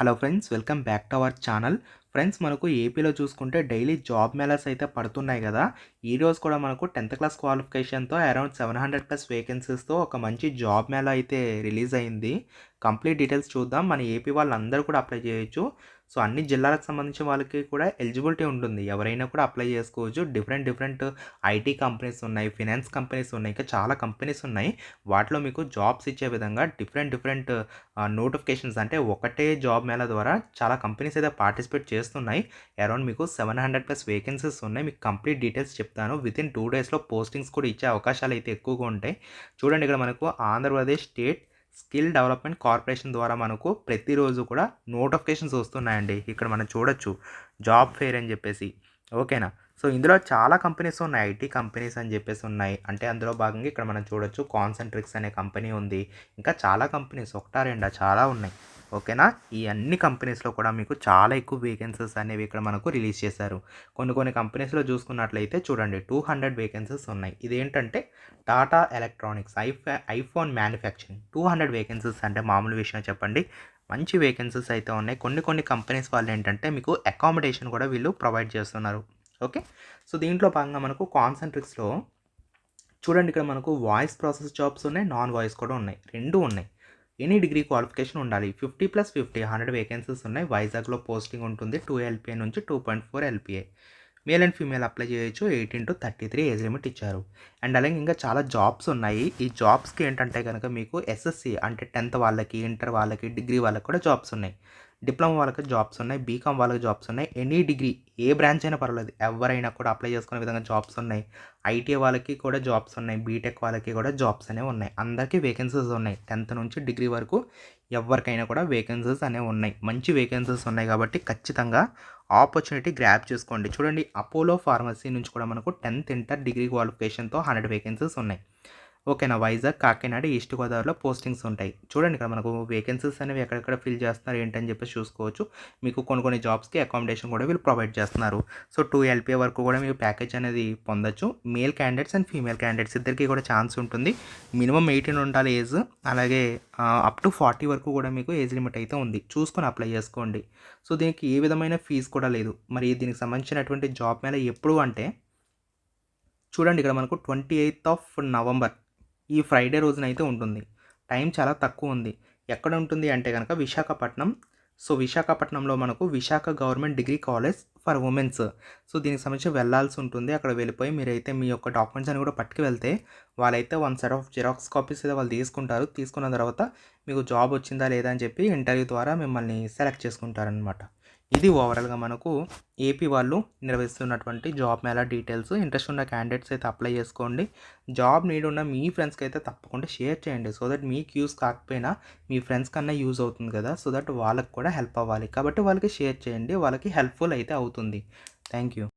Hello friends welcome back to our channel. Friends మనకు ఏపీలో చూసుకుంటే డైలీ జాబ్ మేళాస్ అయితే పడుతున్నాయి కదా. ఈ రోజు కూడా మనకు టెన్త్ క్లాస్ క్వాలిఫికేషన్తో అరౌండ్ సెవెన్ హండ్రెడ్ ప్లస్ వేకెన్సీస్తో ఒక మంచి జాబ్ మేళా అయితే రిలీజ్ అయింది. కంప్లీట్ డీటెయిల్స్ చూద్దాం. మన ఏపీ వాళ్ళందరూ కూడా అప్లై చేయొచ్చు. సో అన్ని జిల్లాలకు సంబంధించిన వాళ్ళకి కూడా ఎలిజిబిలిటీ ఉంటుంది. ఎవరైనా కూడా అప్లై చేసుకోవచ్చు. డిఫరెంట్ డిఫరెంట్ ఐటీ కంపెనీస్ ఉన్నాయి ఫినాన్స్ కంపెనీస్ ఉన్నాయి ఇంకా చాలా కంపెనీస్ ఉన్నాయి. వాటిలో మీకు జాబ్స్ ఇచ్చే విధంగా డిఫరెంట్ డిఫరెంట్ నోటిఫికేషన్స్ అంటే ఒకటే జాబ్ మేళ ద్వారా చాలా కంపెనీస్ అయితే పార్టిసిపేట్ చేస్తున్నాయి. అరౌండ్ మీకు సెవెన్ హండ్రెడ్ ప్లస్ వేకెన్సీస్ ఉన్నాయి. మీకు కంప్లీట్ డీటెయిల్స్ చెప్తాను. విత్ ఇన్ టూ డేస్లో పోస్టింగ్స్ కూడా ఇచ్చే అవకాశాలు అయితే ఎక్కువగా ఉంటాయి. చూడండి ఇక్కడ మనకు Andhra Pradesh state skill development corporation ద్వారా మనకు ప్రతిరోజు కూడా నోటిఫికేషన్స్ వస్తున్నాయండి. ఇక్కడ మనం చూడొచ్చు. జాబ్ ఫేర్ అని చెప్పేసి. ఓకేనా? సో ఇందులో చాలా కంపెనీస్ ఉన్నాయి. ఐటీ కంపెనీస్ అని చెప్పేసి ఉన్నాయి. అంటే అందులో భాగంగా ఇక్కడ మనం చూడొచ్చు కాన్సెంట్రిక్స్ అనే కంపెనీ ఉంది. ఇంకా చాలా కంపెనీస్ ఒకటా రెండా చాలా ఉన్నాయి. ఓకేనా? ఈ అన్ని కంపెనీస్లో కూడా మీకు చాలా ఎక్కువ వేకెన్సీస్ అనేవి ఇక్కడ మనకు రిలీజ్ చేశారు. కొన్ని కొన్ని కంపెనీస్లో చూసుకున్నట్లయితే చూడండి టూ హండ్రెడ్ వేకెన్సీస్ ఉన్నాయి. ఇదేంటంటే Tata electronics ఐఫై iPhone manufacturing. Two hundred vacancies అంటే మామూలు విషయం చెప్పండి. మంచి వేకెన్సీస్ అయితే ఉన్నాయి. కొన్ని కొన్ని కంపెనీస్ వాళ్ళు ఏంటంటే మీకు అకామిడేషన్ కూడా వీళ్ళు ప్రొవైడ్ చేస్తున్నారు. ఓకే? సో దీంట్లో భాగంగా మనకు కాన్సన్ట్రిక్స్లో చూడండి ఇక్కడ మనకు వాయిస్ ప్రాసెస్ జాబ్స్ ఉన్నాయి నాన్ వాయిస్ కూడా ఉన్నాయి. రెండు ఉన్నాయి. ఎనీ డిగ్రీ క్వాలిఫికేషన్ ఉండాలి. Fifty plus fifty hundred vacancies ఉన్నాయి. వైజాగ్లో పోస్టింగ్ ఉంటుంది. టూ ఎల్పిఏ నుంచి two point four LPA. Male and female apply చేయొచ్చు. Eighteen to thirty three age limit ఇచ్చారు. అండ్ అలాగే ఇంకా చాలా జాబ్స్ ఉన్నాయి. ఈ జాబ్స్కి ఏంటంటే కనుక మీకు ఎస్ఎస్సి అంటే టెన్త్ వాళ్ళకి ఇంటర్ వాళ్ళకి డిగ్రీ వాళ్ళకి కూడా జాబ్స్ ఉన్నాయి. డిప్లొమా వాళ్ళకి జాబ్స్ ఉన్నాయి బీకామ్ వాళ్ళకి జాబ్స్ ఉన్నాయి. ఎనీ డిగ్రీ ఏ బ్రాంచ్ అయినా పర్వాలేదు. ఎవరైనా కూడా అప్లై చేసుకునే విధంగా జాబ్స్ ఉన్నాయి. ఐటీ వాళ్ళకి కూడా జాబ్స్ ఉన్నాయి బీటెక్ వాళ్ళకి కూడా జాబ్స్ అనేవి ఉన్నాయి. అందరికీ వేకెన్సీస్ ఉన్నాయి. టెన్త్ నుంచి డిగ్రీ వరకు ఎవరికైనా కూడా వేకెన్సీస్ అనేవి ఉన్నాయి. మంచి వేకెన్సీస్ ఉన్నాయి కాబట్టి ఖచ్చితంగా ఆపర్చునిటీ గ్రాప్ చేసుకోండి. చూడండి అపోలో ఫార్మసీ నుంచి కూడా మనకు టెన్త్ ఇంటర్ డిగ్రీ క్వాలిఫికేషన్తో హండ్రెడ్ వేకెన్సీస్ ఉన్నాయి. ఓకేనా వైజాగ్ కాకినాడ ఈస్ట్ గోదావరిలో పోస్టింగ్స్ ఉంటాయి. చూడండి ఇక్కడ మనకు వేకెన్సీస్ అనేవి ఎక్కడెక్కడ ఫిల్ చేస్తున్నారు ఏంటని చెప్పేసి చూసుకోవచ్చు. మీకు కొన్ని కొన్ని జాబ్స్కి అకామిడేషన్ కూడా వీళ్ళు ప్రొవైడ్ చేస్తున్నారు. సో టూ ఎల్పీ వరకు కూడా మీకు ప్యాకేజ్ అనేది పొందొచ్చు. Male candidates and female candidates ఇద్దరికి కూడా ఛాన్స్ ఉంటుంది. మినిమం ఎయిటీన్ ఉండాలి ఏజ్ అలాగే అప్ టు ఫార్టీ వరకు కూడా మీకు ఏజ్ లిమిట్ అయితే ఉంది. చూసుకొని అప్లై చేసుకోండి. సో దీనికి ఏ విధమైన ఫీజు కూడా లేదు. మరి దీనికి సంబంధించినటువంటి జాబ్ మేళ ఎప్పుడు అంటే చూడండి ఇక్కడ మనకు ట్వంటీ ఎయిత్ ఆఫ్ నవంబర్ ఈ ఫ్రైడే రోజున అయితే ఉంటుంది. టైం చాలా తక్కువ ఉంది. ఎక్కడ ఉంటుంది అంటే కనుక విశాఖపట్నం. సో విశాఖపట్నంలో మనకు Visakha government degree college for womens. So దీనికి సంబంధించి వెళ్ళాల్సి ఉంటుంది. అక్కడ వెళ్ళిపోయి మీరైతే మీ యొక్క డాక్యుమెంట్స్ అని కూడా పట్టుకు వెళ్తే వాళ్ళైతే one set of xerox copies అయితే వాళ్ళు తీసుకుంటారు. తీసుకున్న తర్వాత మీకు జాబ్ వచ్చిందా లేదా అని చెప్పి ఇంటర్వ్యూ ద్వారా మిమ్మల్ని సెలెక్ట్ చేసుకుంటారనమాట ఇది ఓవరాల్గా మనకు ఏపీ వాళ్ళు నిర్వహిస్తున్నటువంటి జాబ్ మేళా డీటెయిల్స్. ఇంట్రెస్ట్ ఉన్న క్యాండిడేట్స్ అయితే అప్లై చేసుకోండి. జాబ్ నీడ్ ఉన్న మీ ఫ్రెండ్స్కి అయితే తప్పకుండా షేర్ చేయండి. సో దట్ మీకు యూస్ కాకపోయినా మీ ఫ్రెండ్స్ కన్నా యూజ్ అవుతుంది కదా. సో దట్ వాళ్ళకి కూడా హెల్ప్ అవ్వాలి. కాబట్టి వాళ్ళకి షేర్ చేయండి. వాళ్ళకి హెల్ప్ఫుల్ అయితే అవుతుంది. అవుతుంది. Thank you